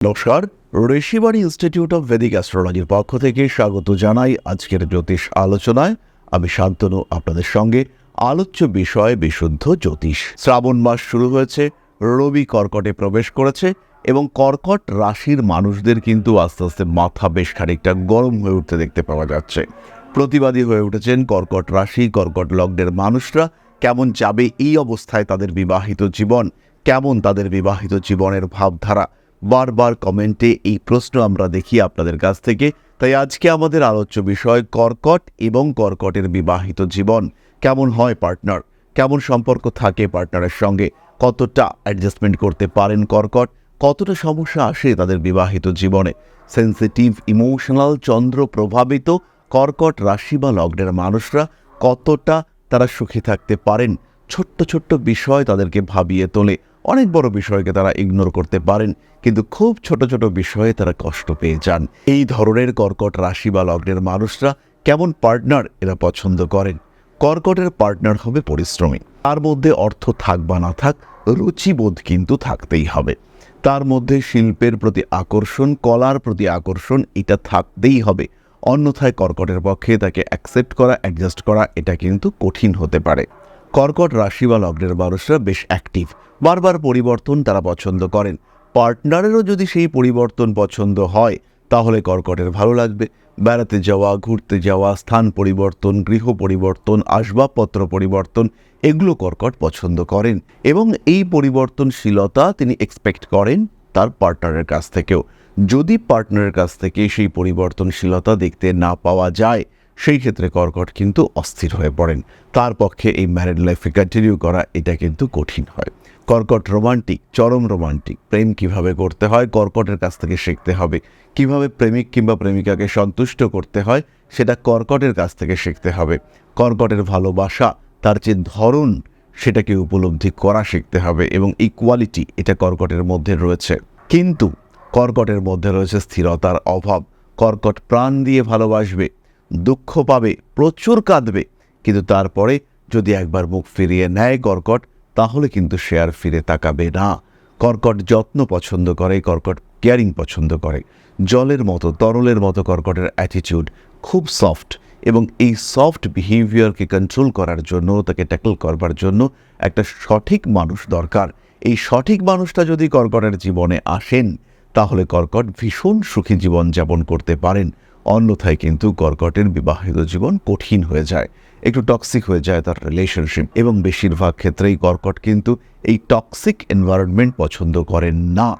নমস্কার Rishibari institute of Vedic অ্যাস্ট্রোলজির পক্ষ থেকে স্বাগত জানাই আজকের জ্যোতিষ আলোচনায়। আমি শান্তনু, আপনাদের সঙ্গে আলোচ্য বিষয় বিশুদ্ধ জ্যোতিষ। শ্রাবণ মাস শুরু হয়েছে, রবি কর্কটে প্রবেশ করেছে এবং কর্কট রাশির মানুষদের কিন্তু আস্তে আস্তে মাথা বেশ খানিকটা গরম হয়ে উঠতে দেখতে পাওয়া যাচ্ছে। প্রতিবাদী হয়ে উঠেছেন কর্কট রাশি, কর্কট লগ্নের মানুষরা। কেমন যাবে এই অবস্থায় তাদের বিবাহিত জীবন? কেমন তাদের বিবাহিত জীবনের ভাবধারা? বারবার কমেন্টে এই প্রশ্ন আমরা দেখি আপনাদের কাছ থেকে। তাই আজকে আমাদের আলোচ্য বিষয় কর্কট এবং কর্কটের বিবাহিত জীবন। কেমন হয় পার্টনার? কেমন সম্পর্ক থাকে পার্টনারের সঙ্গে? কতটা অ্যাডজাস্টমেন্ট করতে পারেন কর্কট? কতটা সমস্যা আসে তাদের বিবাহিত জীবনে? সেন্সিটিভ ইমোশনাল চন্দ্র প্রভাবিত কর্কট রাশি বা লগ্নের মানুষরা কতটা তারা সুখী থাকতে পারেন? ছোট্ট ছোট্ট বিষয় তাদেরকে ভাবিয়ে তোলে। অনেক বড় বিষয়কে তারা ইগনোর করতে পারেন, কিন্তু খুব ছোট ছোট বিষয়ে তারা কষ্ট পেয়ে যান। এই ধরনের কর্কট রাশি বা লগ্নের মানুষরা কেমন পার্টনার এরা পছন্দ করেন? কর্কটের পার্টনার হবে পরিশ্রমী। তার মধ্যে অর্থ থাক বা না থাক, রুচিবোধ কিন্তু থাকতেই হবে। তার মধ্যে শিল্পের প্রতি আকর্ষণ, কলার প্রতি আকর্ষণ এটা থাকতেই হবে। অন্যথায় কর্কটের পক্ষে তাকে অ্যাকসেপ্ট করা অ্যাডজাস্ট করা এটা কিন্তু কঠিন হতে পারে। কর্কট রাশি বা লগ্নের মানুষরা বেশ অ্যাক্টিভ বারবার পরিবর্তন তারা পছন্দ করেন। পার্টনারেরও যদি সেই পরিবর্তন পছন্দ হয়, তাহলে কর্কটের ভালো লাগবে। বেড়াতে যাওয়া, ঘুরতে যাওয়া, স্থান পরিবর্তন, গৃহ পরিবর্তন, আসবাবপত্র পরিবর্তন, এগুলো কর্কট পছন্দ করেন এবং এই পরিবর্তনশীলতা তিনি এক্সপেক্ট করেন তার পার্টনারের কাছ থেকেও। যদি পার্টনারের কাছ থেকে সেই পরিবর্তনশীলতা দেখতে না পাওয়া যায় সেই ক্ষেত্রে কর্কট কিন্তু অস্থির হয়ে পড়েন। তার পক্ষে এই ম্যারিড লাইফে কন্টিনিউ করা এটা কিন্তু কঠিন হয়। কর্কট রোমান্টিক চরম রোমান্টিক প্রেম কীভাবে করতে হয়, কর্কটের কাছ থেকে শিখতে হবে। কীভাবে প্রেমিক কিংবা প্রেমিকাকে সন্তুষ্ট করতে হয়, সেটা কর্কটের কাছ থেকে শিখতে হবে। কর্কটের ভালোবাসা, তার যে ধরন, সেটাকে উপলব্ধি করা শিখতে হবে এবং ইকুয়ালিটি এটা কর্কটের মধ্যে রয়েছে। কিন্তু কর্কটের মধ্যে রয়েছে স্থিরতার অভাব। কর্কট প্রাণ দিয়ে ভালোবাসবে দুঃখ পাবে, প্রচুর কাঁদবে। কিন্তু তারপরে যদি একবার মুখ ফিরিয়ে নেয় কর্কট, তাহলে কিন্তু সে আর ফিরে তাকাবে না। কর্কট যত্ন পছন্দ করে, কর্কট কেয়ারিং পছন্দ করে। জলের মতো, তরলের মতো কর্কটের অ্যাটিটিউড খুব সফট এবং এই সফট বিহেভিয়ারকে কন্ট্রোল করার জন্য, তাকে ট্যাকল করবার জন্য একটা সঠিক মানুষ দরকার। এই সঠিক মানুষটা যদি কর্কটের জীবনে আসেন, তাহলে কর্কট ভীষণ সুখী জীবন যাপন করতে পারেন। অন্যথায় কিন্তু কর্কটের বিবাহিত জীবন কঠিন হয়ে যায়। একটু টক্সিক হয়ে যায় তার রিলেশনশিপ এবং বেশিরভাগ ক্ষেত্রেই কর্কট কিন্তু এই টক্সিক এনভায়রনমেন্ট পছন্দ করেন না।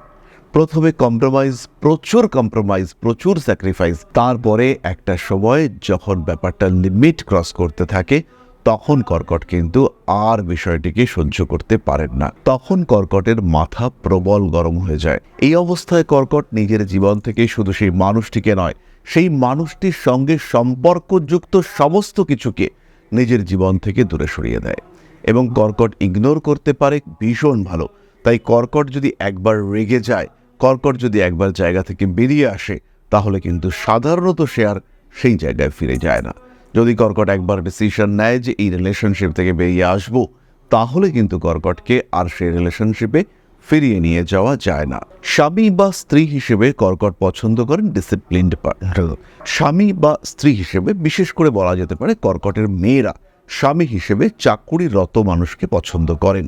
প্রথমে কম্প্রোমাইজ প্রচুর কম্প্রোমাইজ প্রচুর স্যাক্রিফাইস তারপরে একটা সময় যখন ব্যাপারটা লিমিট ক্রস করতে থাকে, তখন কর্কট কিন্তু আর বিষয়টিকে সহ্য করতে পারেন না। তখন কর্কটের মাথা প্রবল গরম হয়ে যায়। এই অবস্থায় কর্কট নিজের জীবন থেকে শুধু সেই মানুষটিকে নয় সেই মানুষটির সঙ্গে সম্পর্কযুক্ত সমস্ত কিছুকে নিজের জীবন থেকে দূরে সরিয়ে দেয় এবং কর্কট ইগনোর করতে পারে, ভীষণ ভালো। তাই কর্কট যদি একবার রেগে যায়, কর্কট যদি একবার জায়গা থেকে বেরিয়ে আসে, তাহলে কিন্তু সাধারণত সে আর সেই জায়গায় ফিরে যায় না। যদি কর্কট একবার ডিসিশন নেয় যে এই রিলেশনশিপ থেকে বেরিয়ে আসব, তাহলে কিন্তু কর্কটকে আর সেই রিলেশনশিপে ফিরিয়ে নিয়ে যাওয়া যায় না। স্বামী বা স্ত্রী হিসেবে কর্কট পছন্দ করেন ডিসিপ্লিনড স্বামী বা স্ত্রী হিসেবে বিশেষ করে বলা যেতে পারে কর্কটের মেয়েরা স্বামী হিসেবে চাকুরিরত মানুষকে পছন্দ করেন।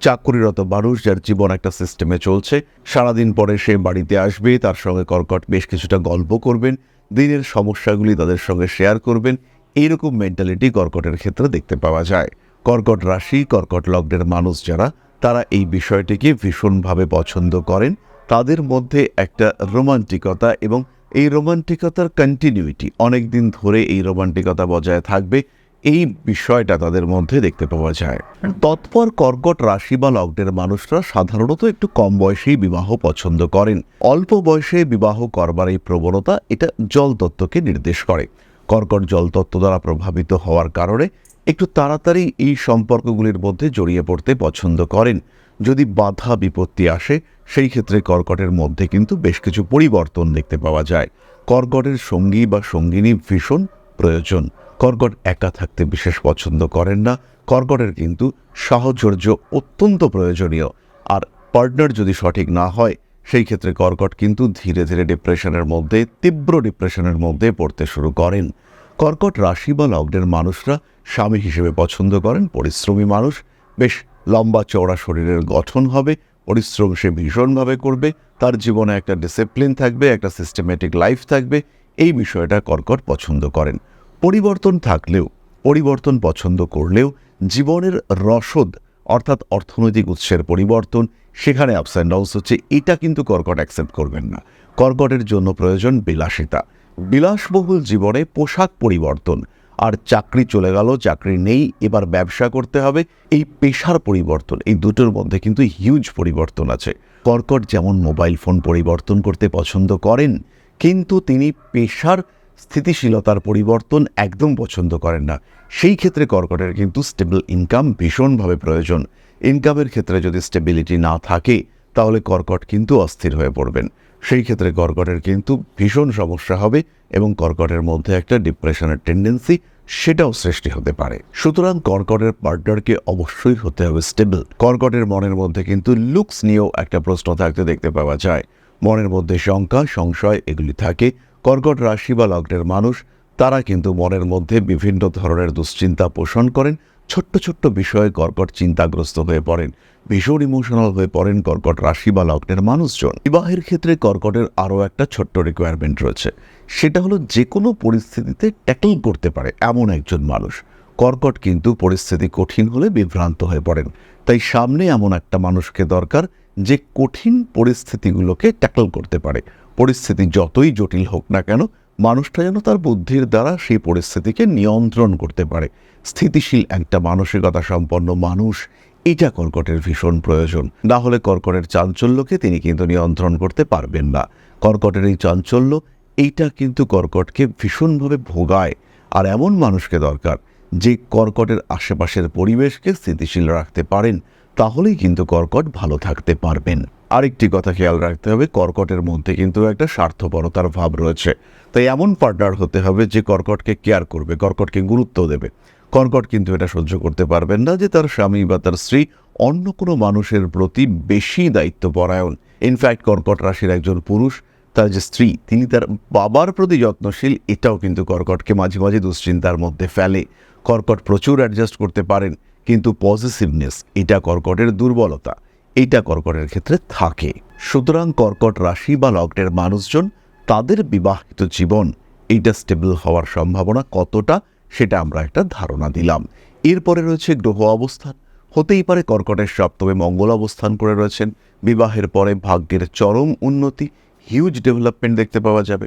চাকুরিরত মানুষ যার জীবন একটা সিস্টেমে চলছে, সারাদিন পরে সে বাড়িতে আসবে, তার সঙ্গে কর্কট বেশ কিছুটা গল্প করবেন, দিনের সমস্যাগুলি তাদের সঙ্গে শেয়ার করবেন এইরকম মেন্টালিটি কর্কটের ক্ষেত্রে দেখতে পাওয়া যায়। কর্কট রাশি, কর্কট লগ্নের মানুষ যারা তারা এই বিষয়টিকে ভীষণভাবে পছন্দ করেন। তাদের মধ্যে একটা রোমান্টিকতা এবং এই রোমান্টিকতার কন্টিনিউটি অনেক দিন ধরে এই রোমান্টিকতা বজায় থাকবে, এই বিষয়টা তাদের মধ্যে দেখতে পাওয়া যায়। তৎপর কর্কট রাশি বা লগ্নের মানুষরা সাধারণত একটু কম বয়সেই বিবাহ পছন্দ করেন। অল্প বয়সে বিবাহ করবার এই প্রবণতা এটা জলতত্ত্বকে নির্দেশ করে। কর্কট জলতত্ত্ব দ্বারা প্রভাবিত হওয়ার কারণে একটু তাড়াতাড়ি এই সম্পর্কগুলির মধ্যে জড়িয়ে পড়তে পছন্দ করেন। যদি বাধা বিপত্তি আসে, সেই ক্ষেত্রে কর্কটের মধ্যে কিন্তু বেশ কিছু পরিবর্তন দেখতে পাওয়া যায়। কর্কটের সঙ্গী বা সঙ্গিনী ভীষণ প্রয়োজন। কর্কট একা থাকতে বিশেষ পছন্দ করেন না। কর্কটের কিন্তু সাহচর্য অত্যন্ত প্রয়োজনীয়। আর পার্টনার যদি সঠিক না হয়, সেই ক্ষেত্রে কর্কট কিন্তু ধীরে ধীরে ডিপ্রেশনের মধ্যে, তীব্র ডিপ্রেশনের মধ্যে পড়তে শুরু করেন। কর্কট রাশি বা লগ্নের মানুষরা স্বামী হিসেবে পছন্দ করেন, পরিশ্রমী মানুষ, বেশ লম্বা চওড়া শরীরের গঠন হবে, পরিশ্রম সে ভীষণভাবে করবে, তার জীবনে একটা ডিসিপ্লিন থাকবে, একটা সিস্টেমেটিক লাইফ থাকবে, এই বিষয়টা কর্কট পছন্দ করেন। পরিবর্তন থাকলেও, পরিবর্তন পছন্দ করলেও জীবনের রসদ, অর্থাৎ অর্থনৈতিক উৎসের পরিবর্তন, সেখানে আপস অ্যান্ড ডাউন্স হচ্ছে, এটা কিন্তু কর্কট অ্যাকসেপ্ট করবেন না। কর্কটের জন্য প্রয়োজন বিলাসিতা। বিলাসবহুল জীবনে পোশাক পরিবর্তন আর চাকরি চলে গেল, চাকরি নেই, এবার ব্যবসা করতে হবে। এই পেশার পরিবর্তন, এই দুটোর মধ্যে কিন্তু হিউজ পরিবর্তন আছে। কর্কট যেমন মোবাইল ফোন পরিবর্তন করতে পছন্দ করেন, কিন্তু তিনি পেশার স্থিতিশীলতার পরিবর্তন একদম পছন্দ করেন না। সেই ক্ষেত্রে কর্কটের কিন্তু স্টেবল ইনকাম ভীষণভাবে প্রয়োজন। ইনকামের ক্ষেত্রে যদি স্টেবিলিটি না থাকে, তাহলে কর্কট কিন্তু অস্থির হয়ে পড়বেন। সেই ক্ষেত্রে কর্কটের কিন্তু ভীষণ সমস্যা হবে এবং কর্কটের মধ্যে একটা ডিপ্রেশনের টেন্ডেন্সি সেটাও সৃষ্টি হতে পারে। সুতরাং কর্কটের পার্টনারকে অবশ্যই হতে হবে স্টেবল কর্কটের মনের মধ্যে কিন্তু লুকস নিয়েও একটা প্রশ্ন থাকতে দেখতে পাওয়া যায়। মনের মধ্যে শঙ্কা, সংশয় এগুলি থাকে। কর্কট রাশি বা লগ্নের মানুষ, তারা কিন্তু মনের মধ্যে বিভিন্ন ধরনের দুশ্চিন্তা পোষণ করেন ছোট্ট ছোট্ট বিষয়ে কর্কট চিন্তাগ্রস্ত হয়ে পড়েন। ভীষণ ইমোশনাল হয়ে পড়েন কর্কট রাশি বা লগ্নের মানুষজন। বিবাহের ক্ষেত্রে কর্কটের আরও একটা ছোট্ট রিকোয়ারমেন্ট রয়েছে। সেটা হলো যে কোনো পরিস্থিতিতে ট্যাকল করতে পারে এমন একজন মানুষ। কর্কট কিন্তু পরিস্থিতি কঠিন হলে বিভ্রান্ত হয়ে পড়েন। তাই সামনে এমন একটা মানুষকে দরকার যে কঠিন পরিস্থিতিগুলোকে ট্যাকল করতে পারে। পরিস্থিতি যতই জটিল হোক না কেন, মানুষটা যেন তার বুদ্ধির দ্বারা সেই পরিস্থিতিকে নিয়ন্ত্রণ করতে পারে। স্থিতিশীল একটা মানসিকতা সম্পন্ন মানুষ, এটা কর্কটের ভীষণ প্রয়োজন। না হলে কর্কটের চাঞ্চল্যকে তিনি কিন্তু নিয়ন্ত্রণ করতে পারবেন না। কর্কটের এই চাঞ্চল্য, এইটা কিন্তু কর্কটকে ভীষণভাবে ভোগায়। আর এমন মানুষকে দরকার, যে কর্কটের আশেপাশের পরিবেশকে স্থিতিশীল রাখতে পারেন, তাহলেই কিন্তু কর্কট ভালো থাকতে পারবেন। আরেকটি কথা খেয়াল রাখতে হবে, কর্কটের মধ্যে কিন্তু একটা স্বার্থপরতার ভাব রয়েছে। তাই এমন পার্টনার হতে হবে, যে কর্কটকে কেয়ার করবে, কর্কটকে গুরুত্ব দেবে। কর্কট কিন্তু এটা সহ্য করতে পারবেন না যে তার স্বামী বা তার স্ত্রী অন্য কোনো মানুষের প্রতি বেশি দায়িত্ব দায়িত্বপরায়ণ ইনফ্যাক্ট কর্কট রাশির একজন পুরুষ, তার যে স্ত্রী, তিনি তার বাবার প্রতি যত্নশীল, এটাও কিন্তু কর্কটকে মাঝে মাঝে দুশ্চিন্তার মধ্যে ফেলে। কর্কট প্রচুর অ্যাডজাস্ট করতে পারেন, কিন্তু পজিটিভনেস এটা কর্কটের দুর্বলতা এইটা কর্কটের ক্ষেত্রে থাকে। সুতরাং কর্কট রাশি বা লগ্নের মানুষজন, তাদের বিবাহিত জীবন এইটা স্টেবল হওয়ার সম্ভাবনা কতটা সেটা আমরা একটা ধারণা দিলাম। এরপরে রয়েছে গ্রহ অবস্থান। হতেই পারে কর্কটের সপ্তমে মঙ্গল অবস্থান করে রয়েছেন। বিবাহের পরে ভাগ্যের চরম উন্নতি হিউজ ডেভেলপমেন্ট দেখতে পাওয়া যাবে।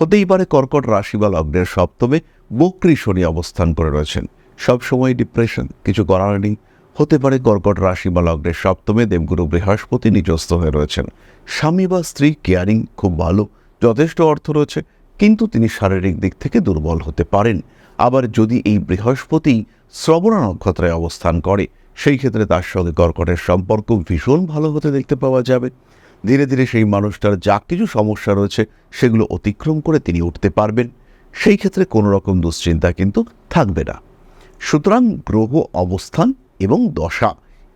হতেই পারে কর্কট রাশি বা লগ্নের সপ্তমে বক্রী শনি অবস্থান করে রয়েছেন। সবসময় ডিপ্রেশন কিছু করার নেই। হতে পারে কর্কট রাশি বা লগ্নের সপ্তমে দেবগুরু বৃহস্পতি নিজস্ত হয়ে রয়েছেন। স্বামী বা স্ত্রী কেয়ারিং খুব ভালো। যথেষ্ট অর্থ রয়েছে। কিন্তু তিনি শারীরিক দিক থেকে দুর্বল হতে পারেন। আবার যদি এই বৃহস্পতি শ্রবণা নক্ষত্রে অবস্থান করে, সেই ক্ষেত্রে তার সঙ্গে কর্কটের সম্পর্ক ভীষণ ভালো হতে দেখতে পাওয়া যাবে। ধীরে ধীরে সেই মানুষটার যা কিছু সমস্যা রয়েছে, সেগুলো অতিক্রম করে তিনি উঠতে পারবেন। সেই ক্ষেত্রে কোনো রকম দুশ্চিন্তা কিন্তু থাকবে না। সুতরাং গ্রহ অবস্থান এবং দশা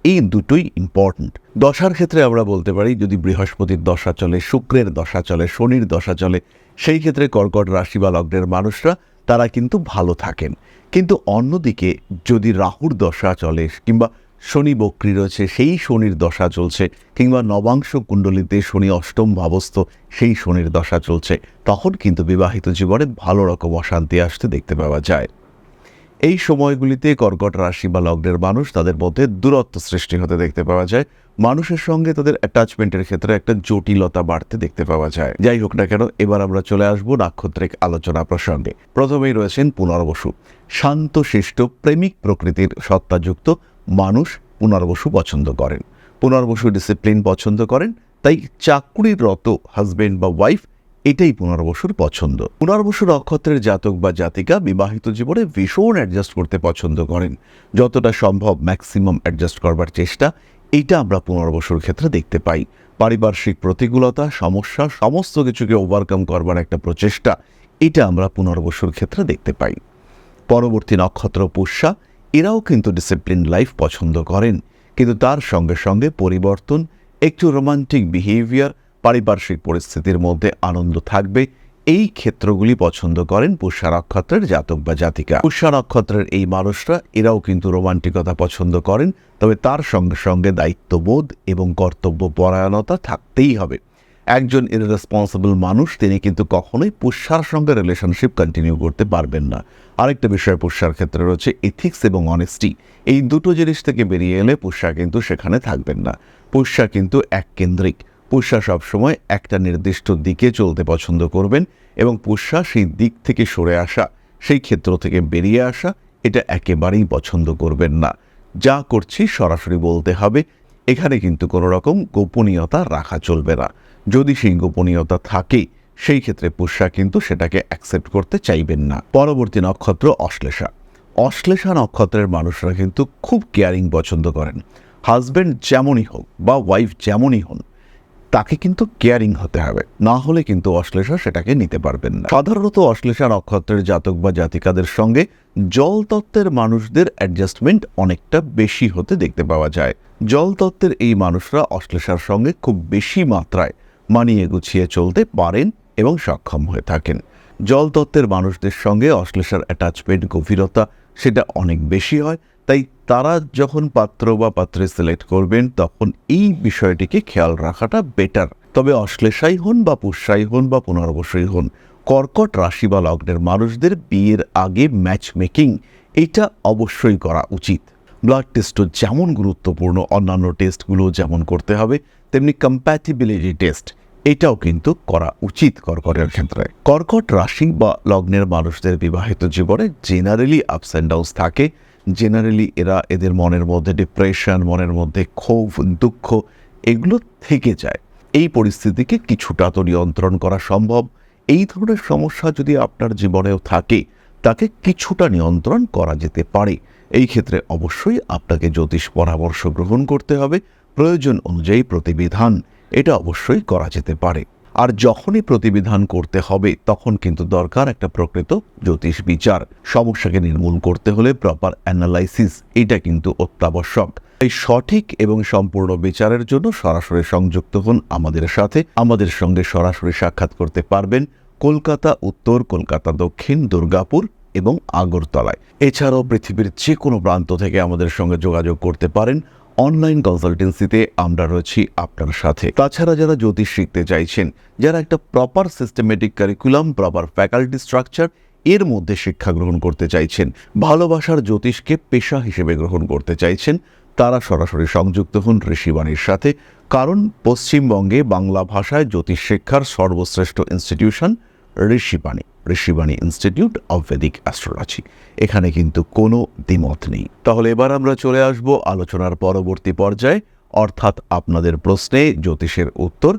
এই দুটোই ইম্পর্ট্যান্ট দশার ক্ষেত্রে আমরা বলতে পারি, যদি বৃহস্পতির দশা চলে, শুক্রের দশা চলে, শনির দশা চলে, সেই ক্ষেত্রে কর্কট রাশি বা লগ্নের মানুষরা, তারা কিন্তু ভালো থাকেন। কিন্তু অন্যদিকে, যদি রাহুর দশা চলে, কিংবা শনি বক্রি রয়েছে, সেই শনির দশা চলছে, কিংবা নবাংশ কুণ্ডলিতে শনি অষ্টম ভাবস্থ, সেই শনির দশা চলছে, তখন কিন্তু বিবাহিত জীবনে ভালো রকম অশান্তি আসতে দেখতে পাওয়া যায়। এই সময়গুলিতে কর্কট রাশি বা লগ্নের মানুষ তাদের মধ্যে দূরত্ব সৃষ্টি হতে দেখতে পাওয়া যায়। মানুষের সঙ্গে তাদের অ্যাটাচমেন্টের ক্ষেত্রে একটা জটিলতা বাড়তে দেখতে পাওয়া যায়। যাই হোক না কেন, এবার আমরা চলে আসব নাক্ষত্রিক আলোচনা প্রসঙ্গে। প্রথমেই রয়েছেন পুনর্বসু। শান্ত, শিষ্ট, প্রেমিক প্রকৃতির সত্তাযুক্ত মানুষ পুনর্বসু পছন্দ করেন। পুনর্বসু ডিসিপ্লিন পছন্দ করেন। তাই চাকুরিরত হাজব্যান্ড বা ওয়াইফ এটাই পুনর্বসুর পছন্দ। পুনর্বসু নক্ষত্রের জাতক বা জাতিকা বিবাহিত জীবনে ভীষণ অ্যাডজাস্ট করতে পছন্দ করেন। যতটা সম্ভব ম্যাক্সিমাম অ্যাডজাস্ট করবার চেষ্টা, এইটা আমরা পুনর্বসুর ক্ষেত্রে দেখতে পাই। পারিপার্শ্বিক প্রতিকূলতা, সমস্যা, সমস্ত কিছুকে ওভারকাম করবার একটা প্রচেষ্টা, এটা আমরা পুনর্বসুর ক্ষেত্রে দেখতে পাই। পরবর্তী নক্ষত্র পুষ্যা, এরাও কিন্তু ডিসিপ্লিন লাইফ পছন্দ করেন। কিন্তু তার সঙ্গে সঙ্গে পরিবর্তন, একটু রোমান্টিক বিহেভিয়ার পারিপার্শ্বিক পরিস্থিতির মধ্যে আনন্দ থাকবে। এই ক্ষেত্রগুলি পছন্দ করেন পুষ্যা নক্ষত্রের জাতক বা জাতিকা। পুষ্যা নক্ষত্রের এই মানুষরা, এরাও কিন্তু রোমান্টিকতা পছন্দ করেন, তবে তার সঙ্গে সঙ্গে দায়িত্ববোধ এবং কর্তব্য পরায়ণতা থাকতেই হবে। একজন ইরেসপন্সিবল মানুষ, তিনি কিন্তু কখনোই পুষ্যার সঙ্গে রিলেশনশিপ কন্টিনিউ করতে পারবেন না। আরেকটা বিষয় পুষ্যার ক্ষেত্রে রয়েছে এথিক্স এবং অনেস্টি এই দুটো জিনিস থেকে বেরিয়ে এলে পুষ্যা কিন্তু সেখানে থাকবেন না। পুষ্যা কিন্তু এক কেন্দ্রিক পুষ্যা সবসময় একটা নির্দিষ্ট দিকে চলতে পছন্দ করবেন এবং পুষ্যা সেই দিক থেকে সরে আসা, সেই ক্ষেত্র থেকে বেরিয়ে আসা, এটা একেবারেই পছন্দ করবেন না। যা করছি সরাসরি বলতে হবে, এখানে কিন্তু কোনো রকম গোপনীয়তা রাখা চলবে না। যদি সেই গোপনীয়তা থাকে, সেই ক্ষেত্রে পুষ্যা কিন্তু সেটাকে অ্যাকসেপ্ট করতে চাইবেন না। পরবর্তী নক্ষত্র অশ্লেষা। অশ্লেষা নক্ষত্রের মানুষরা কিন্তু খুব কেয়ারিং পছন্দ করেন। হাজব্যান্ড যেমনই হোক বা ওয়াইফ যেমনই হন তাকে কিন্তু কেয়ারিং হতে হবে। না হলে কিন্তু অশ্লেষা সেটাকে নিতে পারবেন না। সাধারণত অশ্লেষা নক্ষত্রের জাতক বা জাতিকাদের সঙ্গে জল তত্ত্বের মানুষদের অ্যাডজাস্টমেন্ট অনেকটা বেশি হতে দেখতে পাওয়া যায়। জল তত্ত্বের এই মানুষরা অশ্লেষার সঙ্গে খুব বেশি মাত্রায় মানিয়ে গুছিয়ে চলতে পারেন এবং সক্ষম হয়ে থাকেন। জল তত্ত্বের মানুষদের সঙ্গে অশ্লেষার অ্যাটাচমেন্ট গভীরতা সেটা অনেক বেশি হয়। তাই তারা যখন পাত্র বা পাত্রে সিলেক্ট করবেন, তখন এই বিষয়টিকে খেয়াল রাখাটা বেটার তবে অশ্লেষাই হন বা পুষ্যাই হন বা পুনর্বশই হন, কর্কট রাশি বা লগ্নের মানুষদের বিয়ের আগে ম্যাচ মেকিং এটা অবশ্যই করা উচিত। ব্লাড টেস্টও যেমন গুরুত্বপূর্ণ, অন্যান্য টেস্টগুলো যেমন করতে হবে, তেমনি কম্প্যাটিবিলিটি টেস্ট এটাও কিন্তু করা উচিত কর্কটের ক্ষেত্রে। কর্কট রাশি বা লগ্নের মানুষদের বিবাহিত জীবনে জেনারেলি আপস অ্যান্ড ডাউনস থাকে। জেনারেলি এরা এদের মনের মধ্যে ডিপ্রেশন মনের মধ্যে ক্ষোভ, দুঃখ এগুলো থেকে যায়। এই পরিস্থিতিকে কিছুটা তো নিয়ন্ত্রণ করা সম্ভব। এই ধরনের সমস্যা যদি আপনার জীবনেও থাকে, তাকে কিছুটা নিয়ন্ত্রণ করা যেতে পারে। এই ক্ষেত্রে অবশ্যই আপনাকে জ্যোতিষ পরামর্শ গ্রহণ করতে হবে। প্রয়োজন অনুযায়ী প্রতিবিধান এটা অবশ্যই করা যেতে পারে। আর যখনই প্রতিবিধান করতে হবে, তখন কিন্তু দরকার একটা প্রকৃত জ্যোতিষ বিচার। সমস্যাকে নির্মূল করতে হলে প্রপার অ্যানালাইসিস এটা কিন্তু অত্যাবশ্যক। এই সঠিক এবং সম্পূর্ণ বিচারের জন্য সরাসরি সংযুক্ত হন আমাদের সাথে। আমাদের সঙ্গে সরাসরি সাক্ষাৎ করতে পারবেন কলকাতা উত্তর, কলকাতা দক্ষিণ, দুর্গাপুর এবং আগরতলায়। এছাড়াও পৃথিবীর যে কোনো প্রান্ত থেকে আমাদের সঙ্গে যোগাযোগ করতে পারেন। অনলাইন কনসালটেন্সিতে আমরা রয়েছি আপনার সাথে। তাছাড়া যারা জ্যোতিষ শিখতে চাইছেন, যারা একটা proper systematic curriculum proper faculty structure এর মধ্যে শিক্ষা গ্রহণ করতে চাইছেন, ভালোবাসার জ্যোতিষকে পেশা হিসেবে গ্রহণ করতে চাইছেন, তারা সরাসরি সংযুক্ত হন ঋষিবাণীর সাথে। কারণ পশ্চিমবঙ্গে বাংলা ভাষায় জ্যোতিষ শিক্ষার সর্বশ্রেষ্ঠ institution Rishibani Rishibani institute of Vedic astrology এখানে কিন্তু কোনো দ্বিমত নেই। তাহলে এবার আমরা চলে আসব আলোচনার পরবর্তী পর্যায়ে। অর্থাৎ আপনাদের প্রশ্নে জ্যোতিষের উত্তর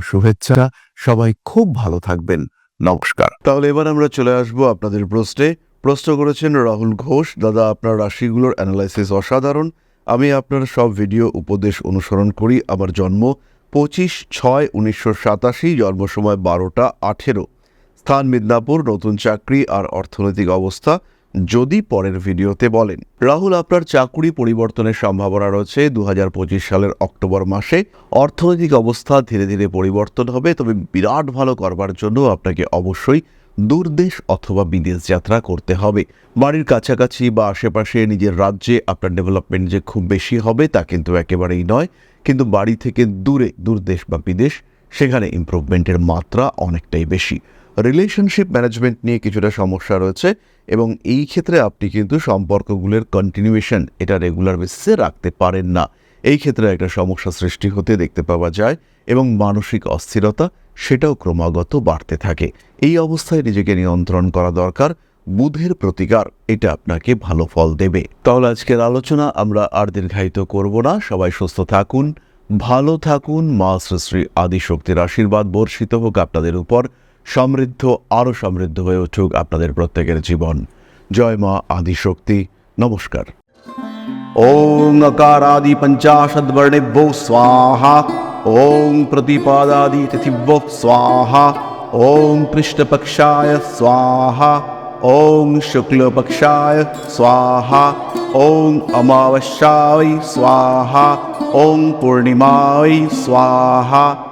শুভেচ্ছা। সবাই খুব ভালো থাকবেন। নমস্কার। তাহলে এবার আমরা চলে আসব আপনাদের প্রশ্নে। প্রশ্ন করেছেন রাহুল ঘোষ, দাদা, আপনার রাশিগুলোর অ্যানালাইসিস অসাধারণ। আমি আপনার সব ভিডিও উপদেশ অনুসরণ করি। আমার জন্ম পঁচিশ ছয় উনিশশো সাতাশি জন্ম সময় বারোটা আঠেরো। স্থান মিদনাপুর, নতুন চাকরি আর অর্থনৈতিক অবস্থা। যদি পরের ভিডিওতে বলেন। রাহুল, আপনার চাকুরি পরিবর্তনের সম্ভাবনা রয়েছে দু হাজার পঁচিশ সালের অক্টোবর মাসে। অর্থনৈতিক অবস্থা ধীরে ধীরে পরিবর্তন হবে, তবে বিরাট ভালো করবার জন্য আপনাকে অবশ্যই দূরদেশ অথবা বিদেশ যাত্রা করতে হবে। বাড়ির কাছাকাছি বা আশেপাশে নিজের রাজ্যে আপনার ডেভেলপমেন্ট যে খুব বেশি হবে তা কিন্তু একেবারেই নয়। কিন্তু বাড়ি থেকে দূরে দূরদেশ বা বিদেশ, সেখানে ইম্প্রুভমেন্টের মাত্রা অনেকটাই বেশি। রিলেশনশিপ ম্যানেজমেন্ট নিয়ে কিছুটা সমস্যা রয়েছে এবং এই ক্ষেত্রে আপনি কিন্তু সম্পর্কগুলোর কন্টিনিউয়েশন এটা রেগুলার বেসিসে রাখতে পারেন না। এই ক্ষেত্রে একটা সমস্যা সৃষ্টি হতে দেখতে পাওয়া যায় এবং মানসিক অস্থিরতা সেটাও ক্রমাগত বাড়তে থাকে। এই অবস্থায় নিজেকে নিয়ন্ত্রণ করা দরকার, বুধের প্রতিকার এটা আপনাকে ভালো ফল দেবে। তাহলে আজকের আলোচনা আমরা আর দীর্ঘায়িত করব না। সবাই সুস্থ থাকুন, ভালো থাকুন। মা শ্রী শ্রী আদিশক্তির আশীর্বাদ বর্ষিত হোক আপনাদের উপর। সমৃদ্ধ, আরও সমৃদ্ধ হয়ে উঠুক আপনাদের প্রত্যেকের জীবন। জয় মা আদিশক্তি। নমস্কার। ওং অকারাদি পঞ্চাশদ্বর্ণেভ্যো স্বাহা। ওং প্রতিপাদাদি তিথিভ্যো স্বাহা। ওং কৃষ্ণপক্ষায় স্বাহা। ওং শুক্লপক্ষায় স্বাহা। ওং অমাবস্যায় স্বাহা। ওং পূর্ণিমায় স্বাহা।